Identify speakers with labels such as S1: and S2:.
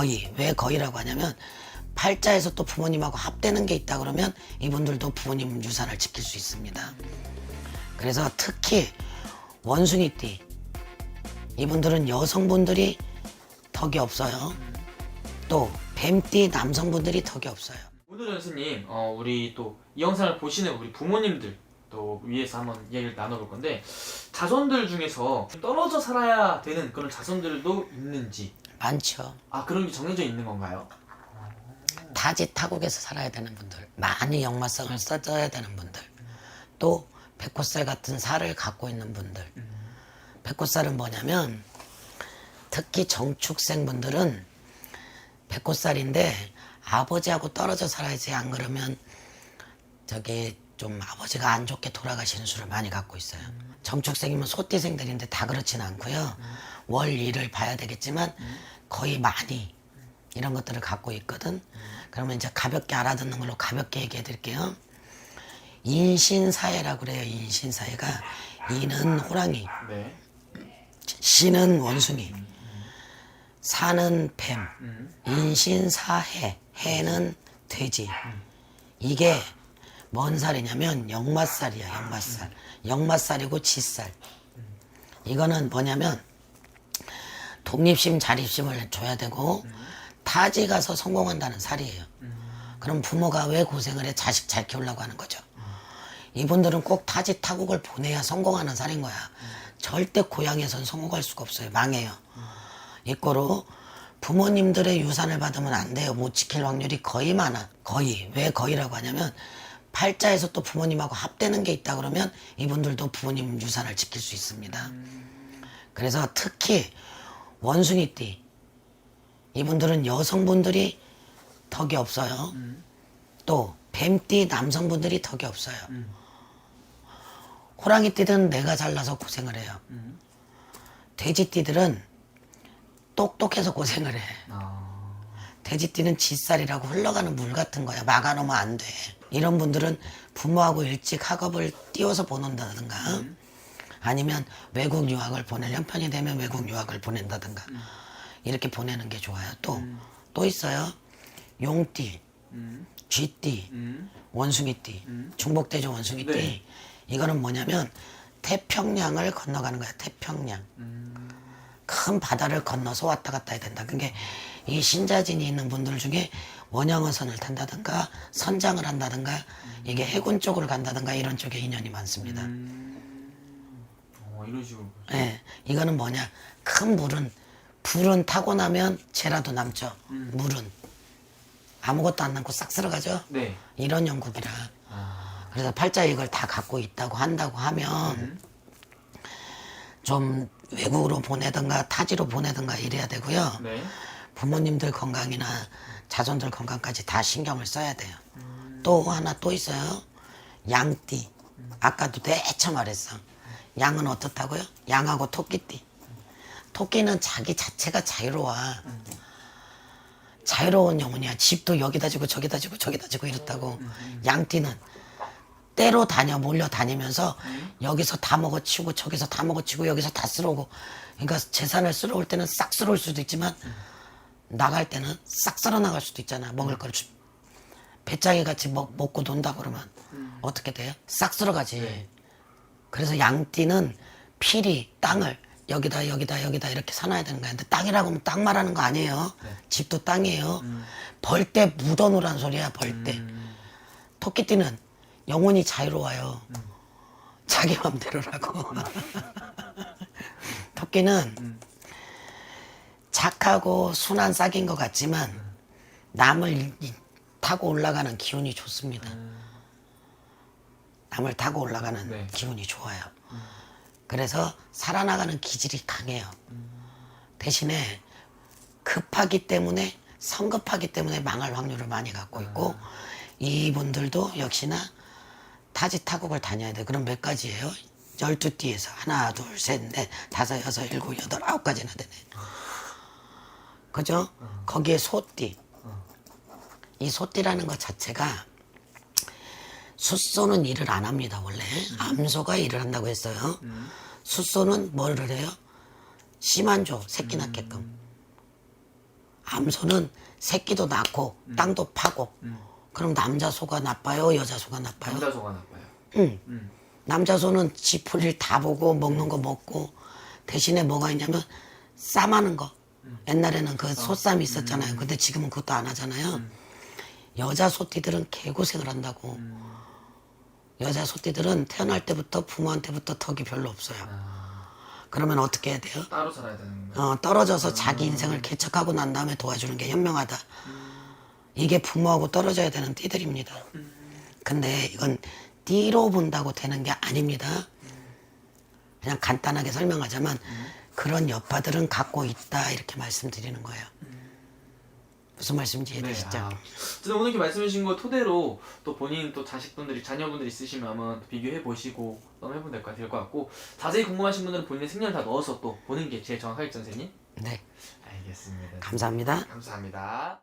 S1: 거의 왜 거의라고 하냐면 팔자에서 또 부모님하고 합되는 게 있다 그러면 이분들도 부모님 유산을 지킬 수 있습니다. 그래서 특히 원숭이띠 이분들은 여성분들이 덕이 없어요. 또 뱀띠 남성분들이 덕이 없어요.
S2: 오늘은 스님 어, 우리 또 이 영상을 보시는 우리 부모님들 또 위해서 한번 이야기를 나눠볼 건데 자손들 중에서 떨어져 살아야 되는 그런 자손들도 있는지
S1: 많죠.
S2: 아 그런 게 정해져 있는 건가요?
S1: 타지 타국에서 살아야 되는 분들, 많이 역마성을 써줘야 되는 분들, 또 백호살 같은 살을 갖고 있는 분들. 백호살은 뭐냐면 특히 정축생 분들은 백호살인데 아버지하고 떨어져 살아야지 안 그러면 저기 좀 아버지가 안 좋게 돌아가시는 수를 많이 갖고 있어요. 정축생이면 소띠생들인데 다 그렇진 않고요. 월 일을 봐야 되겠지만 거의 많이 이런 것들을 갖고 있거든. 그러면 이제 가볍게 알아듣는 걸로 가볍게 얘기해 드릴게요. 인신사회라고 그래요. 인신사회가 이는 호랑이,
S2: 네.
S1: 신은 원숭이, 사는 뱀,
S2: 음.
S1: 인신사해, 해는 돼지. 이게 뭔 살이냐면 역마살이야, 역마살. 역마살이고 지살. 이거는 뭐냐면 독립심, 자립심을 줘야 되고 타지 가서 성공한다는 살이에요. 그럼 부모가 왜 고생을 해? 자식 잘 키우려고 하는 거죠. 이분들은 꼭 타지 타국을 보내야 성공하는 살인 거야. 절대 고향에선 성공할 수가 없어요. 망해요. 이거로 부모님들의 유산을 받으면 안 돼요. 못 지킬 확률이 거의 많아. 거의. 왜 거의라고 하냐면 팔자에서 또 부모님하고 합되는 게 있다 그러면 이분들도 부모님 유산을 지킬 수 있습니다. 그래서 특히 원숭이띠 이분들은 여성분들이 덕이 없어요. 또 뱀띠 남성분들이 덕이 없어요. 호랑이띠들은 내가 잘나서 고생을 해요. 돼지띠들은 똑똑해서 고생을 해.
S2: 아.
S1: 돼지띠는 짓살이라고 흘러가는 물 같은 거야. 막아놓으면 안 돼. 이런 분들은 부모하고 일찍 학업을 띄워서 보낸다든가 아니면 외국 유학을 보낼 형편이 되면 외국 유학을 보낸다든가 이렇게 보내는 게 좋아요. 또, 또 있어요. 용띠,
S2: 음.
S1: 쥐띠,
S2: 음.
S1: 원숭이띠, 중복대조 원숭이띠.
S2: 네.
S1: 이거는 뭐냐면 태평양을 건너가는 거야. 태평양. 큰 바다를 건너서 왔다 갔다 해야 된다. 그게 이 신자진이 있는 분들 중에 원양어선을 탄다든가 선장을 한다든가 이게 해군 쪽으로 간다든가 이런 쪽에 인연이 많습니다.
S2: 어, 이런 식으로.
S1: 예, 이거는 뭐냐? 큰 물은 불은 타고 나면 재라도 남죠. 물은 아무것도 안 남고 싹 쓸어가죠.
S2: 네.
S1: 이런 영국이라.
S2: 아.
S1: 그래서 팔자 이걸 다 갖고 있다고 한다고 하면 좀 외국으로 보내든가 타지로 보내든가 이래야 되고요.
S2: 네.
S1: 부모님들 건강이나 자손들 건강까지 다 신경을 써야 돼요. 또 하나 또 있어요. 양띠. 아까도 대처 말했어. 양은 어떻다고요? 양하고 토끼띠. 토끼는 자기 자체가 자유로워. 자유로운 영혼이야. 집도 여기다 지고 저기다 지고 저기다 지고 이렇다고. 양띠는 때로 다녀 몰려 다니면서 여기서 다 먹어치우고 저기서 다 먹어치우고 여기서 다 쓸어오고 그러니까 재산을 쓸어올 때는 싹 쓸어올 수도 있지만 나갈 때는 싹 쓸어 나갈 수도 있잖아 먹을 걸 주- 배짱이 같이 먹, 먹고 논다 그러면 어떻게 돼요? 싹 쓸어가지 그래서 양띠는 필히 땅을 여기다 여기다 여기다 이렇게 사놔야 되는 거야. 근데 땅이라고 하면 땅 말하는 거 아니에요. 집도 땅이에요. 벌때 묻어놓으란 소리야 벌때. 토끼띠는 영혼이 자유로워요. 자기 맘대로라고. 토끼는 착하고 순한 싹인 것 같지만 남을 이- 이- 타고 올라가는 기운이 좋습니다. 남을 타고 올라가는
S2: 네.
S1: 기운이 좋아요. 그래서 살아나가는 기질이 강해요. 대신에 급하기 때문에 성급하기 때문에 망할 확률을 많이 갖고 있고 이분들도 역시나 타지 타국을 다녀야 돼. 그럼 몇 가지예요? 열두 띠에서 하나, 둘, 셋, 넷, 다섯, 여섯, 일곱, 여덟, 아홉 가지나 되네. 그죠? 거기에 소띠. 이 소띠라는 것 자체가 숫소는 일을 안 합니다, 원래. 암소가 일을 한다고 했어요. 숫소는 뭐를 해요? 씨만 줘, 새끼 낳게끔. 암소는 새끼도 낳고 땅도 파고
S2: 음.
S1: 그럼 남자 소가 나빠요 여자 소가 나빠요
S2: 남자 소가 나빠요.
S1: 응.
S2: 음.
S1: 남자 소는 지 풀일 다 보고 먹는 거 먹고 대신에 뭐가 있냐면 쌈하는 거 옛날에는 그 소쌈이 있었잖아요 근데 지금은 그것도 안 하잖아요 여자 소띠들은 개고생을 한다고 여자 소띠들은 태어날 때부터 부모한테부터 덕이 별로 없어요 그러면 어떻게 해야 돼요?
S2: 따로 살아야 되는 거예요.
S1: 어, 떨어져서 자기 인생을 개척하고 난 다음에 도와주는 게 현명하다. 이게 부모하고 떨어져야 되는 띠들입니다. 근데 이건 띠로 본다고 되는 게 아닙니다. 그냥 간단하게 설명하자면 그런 여파들은 갖고 있다 이렇게 말씀드리는 거예요. 무슨 말씀인지 이해되시죠?
S2: 아, 어쨌든 오늘 이렇게 말씀해 주신 거 토대로 또 본인 또 자식분들이 자녀분들 있으시면 한번 비교해 보시고 한번 해보면 될것 될것 같고 자세히 궁금하신 분들은 본인의 생년을 다 넣어서 또 보는 게 제일 정확하겠죠 선생님?
S1: 네,
S2: 알겠습니다.
S1: 감사합니다.
S2: 감사합니다.